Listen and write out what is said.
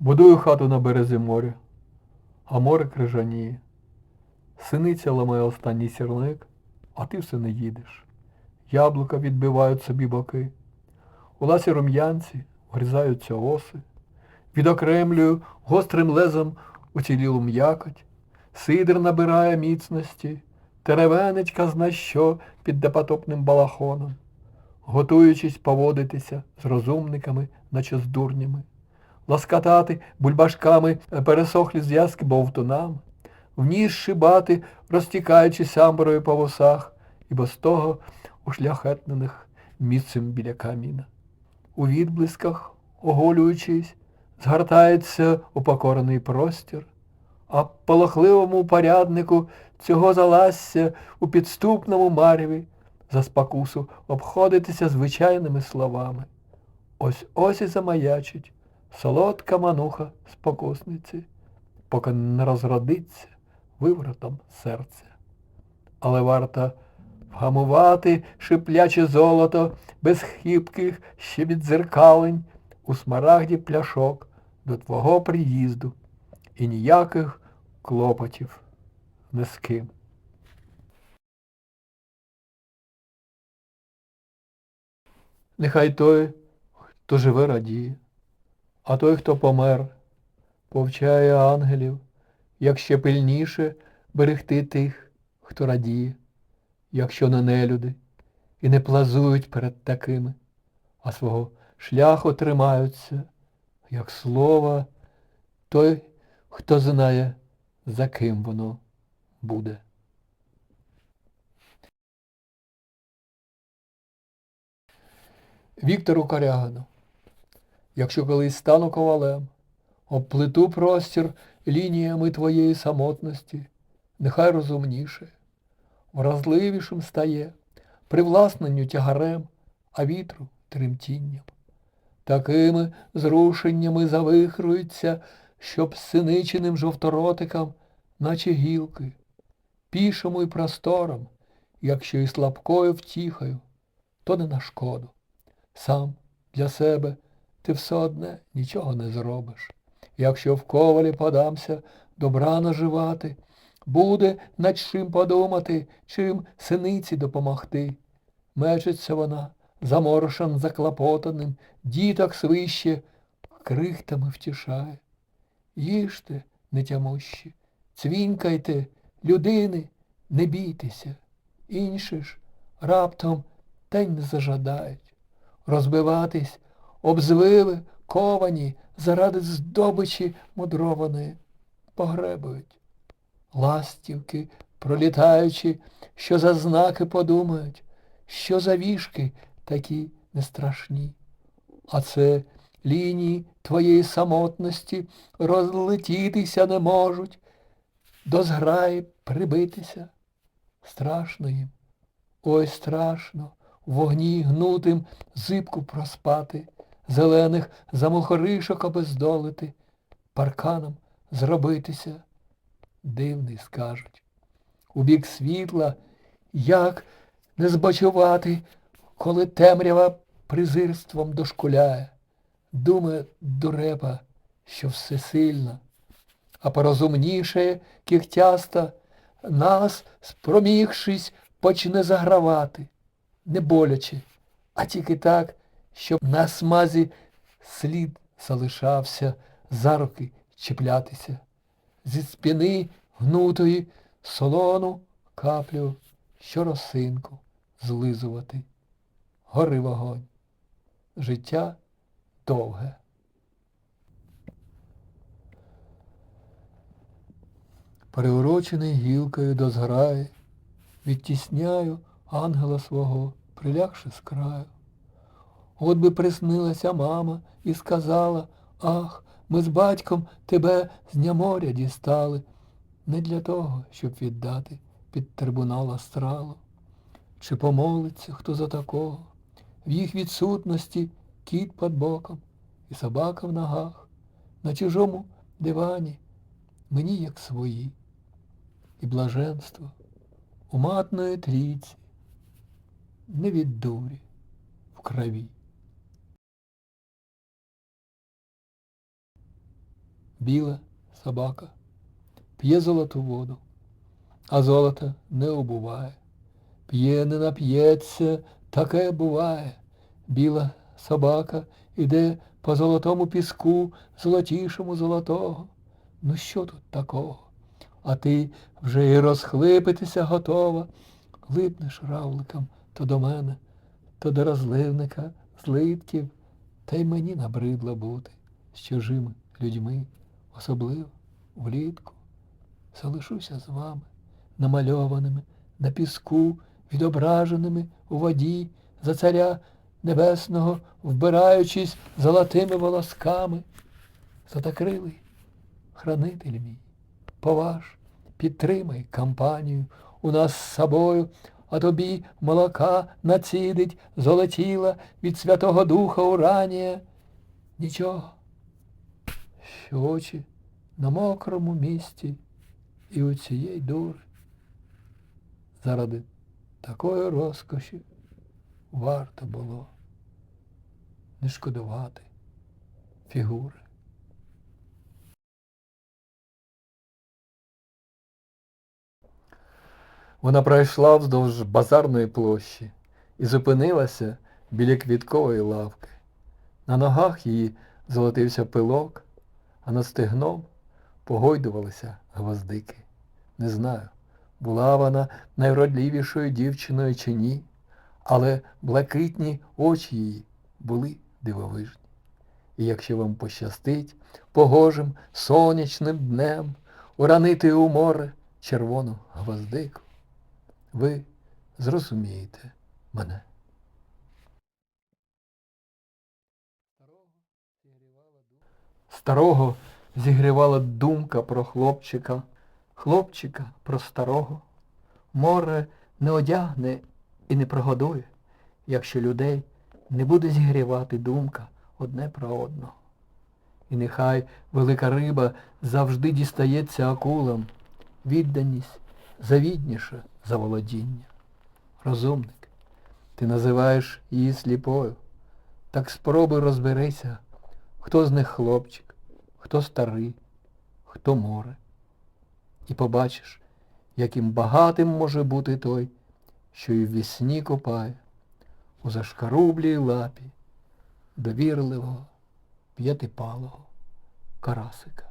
Будую хату на березі моря, а море крижаніє. Синиця ламає останній сірник, а ти все не їдеш. Яблука відбивають собі боки. У ласі рум'янці вгризаються оси. Відокремлюю гострим лезом уцілілу м'якоть. Сидр набирає міцності, теревенить казна що під допотопним балахоном, готуючись поводитися з розумниками, наче з дурнями, ласкатати бульбашками пересохлі зв'язки бовтунами, в ніж шибати, розтікаючись амброю по вусах, і без того ушляхетнених місцем біля каміна. У відблисках, оголюючись, згортається упокорений простір, а полохливому поряднику цього заласся у підступному мареві за спокусу обходитися звичайними словами. Ось ось і замаячить солодка мануха спокусниці, поки не розродиться виворотом серця. Але варто вгамувати шипляче золото без хибких ще відзеркалень у смарагді пляшок до твого приїзду і ніяких клопотів не з ким. Нехай той, хто живе, радіє, а той, хто помер, повчає ангелів, як ще пильніше берегти тих, хто радіє, якщо не нелюди, і не плазують перед такими, а свого шляху тримаються, як слова, той, хто знає, за ким воно буде. Віктору Корягану. Якщо колись стану ковалем, обплету простір лініями твоєї самотності, нехай розумніше, вразливішим стає, привласненню тягарем, а вітру тремтінням. Такими зрушеннями завихруються, щоб синиченим жовторотикам, наче гілки, пішому й простором, якщо і слабкою втіхою, то не на шкоду. Сам для себе ти все одне нічого не зробиш. Якщо в ковалі подамся добра наживати, буде над чим подумати, чим синиці допомогти. Мечеться вона, заморошен заклопотаним, діток свище, крихтами втішає. Їжте, нетямущі, цвінькайте, людини, не бійтеся. Інші ж раптом та й не зажадають. Розбиватись, обзвили, ковані, заради здобичі мудрованої, погребують. Ластівки, пролітаючи, що за знаки подумають, що за вішки такі нестрашні. А це лінії твоєї самотності розлетітися не можуть, до зграї прибитися. Страшно їм, ой страшно, в вогні гнутим зибку проспати, зелених замухоришок обездолити, парканом зробитися. Дивний скажуть. У бік світла, як не збочувати, коли темрява презирством дошкуляє. Думає дурепа, що всесильна, а порозумніше кігтяста нас, спромігшись, почне загравати, не боляче, а тільки так, щоб на смазі слід залишався за руки чіплятися, зі спини гнутої солону каплю, що росинку злизувати. Гори вогонь. Життя довге. Приурочений гілкою до зграї, відтісняю ангела свого, прилягши з краю. От би приснилася мама і сказала, ах, ми з батьком тебе з дня моря дістали, не для того, щоб віддати під трибунал астралу. Чи помолиться хто за такого? В їх відсутності кіт під боком і собака в ногах, на чужому дивані, мені як свої, і блаженство у матної трійці, не від дурі в крові. Біла собака, п'є золоту воду, а золота не обуває. П'є, не нап'ється, таке буває. Біла собака іде по золотому піску, золотішому золотого. Ну що тут такого? А ти вже і розхлипитися готова. Липнеш равликом то до мене, то до розливника злитків, та й мені набридло бути з чужими людьми, особливо влітку. Залишуся з вами, намальованими на піску, відображеними у воді, за царя небесного, вбираючись золотими волосками. Затакрилий, хранитель мій, поваж, підтримай кампанію у нас з собою, а тобі молока націдить, золотіла від Святого Духа Уранія. Нічого, що очі на мокрому місці і у цієї дури. Заради такої розкоші варто було не шкодувати фігури. Вона пройшла вздовж базарної площі і зупинилася біля квіткової лавки. На ногах її золотився пилок, а над стегном погойдувалися гвоздики. Не знаю, була вона найвродливішою дівчиною чи ні, але блакитні очі її були дивовижні. І якщо вам пощастить погожим сонячним днем уранити у море червону гвоздику, ви зрозумієте мене. Старого зігрівала думка про хлопчика, хлопчика про старого. Море не одягне і не прогодує, якщо людей не буде зігрівати думка одне про одного. І нехай велика риба завжди дістається акулам, відданість завідніша за володіння. Розумник, ти називаєш її сліпою. Так спробуй розберися, хто з них хлопчик, хто старий, хто море. І побачиш, яким багатим може бути той, що і в вісні копає, у зашкарублій лапі довірливого п'ятипалого карасика.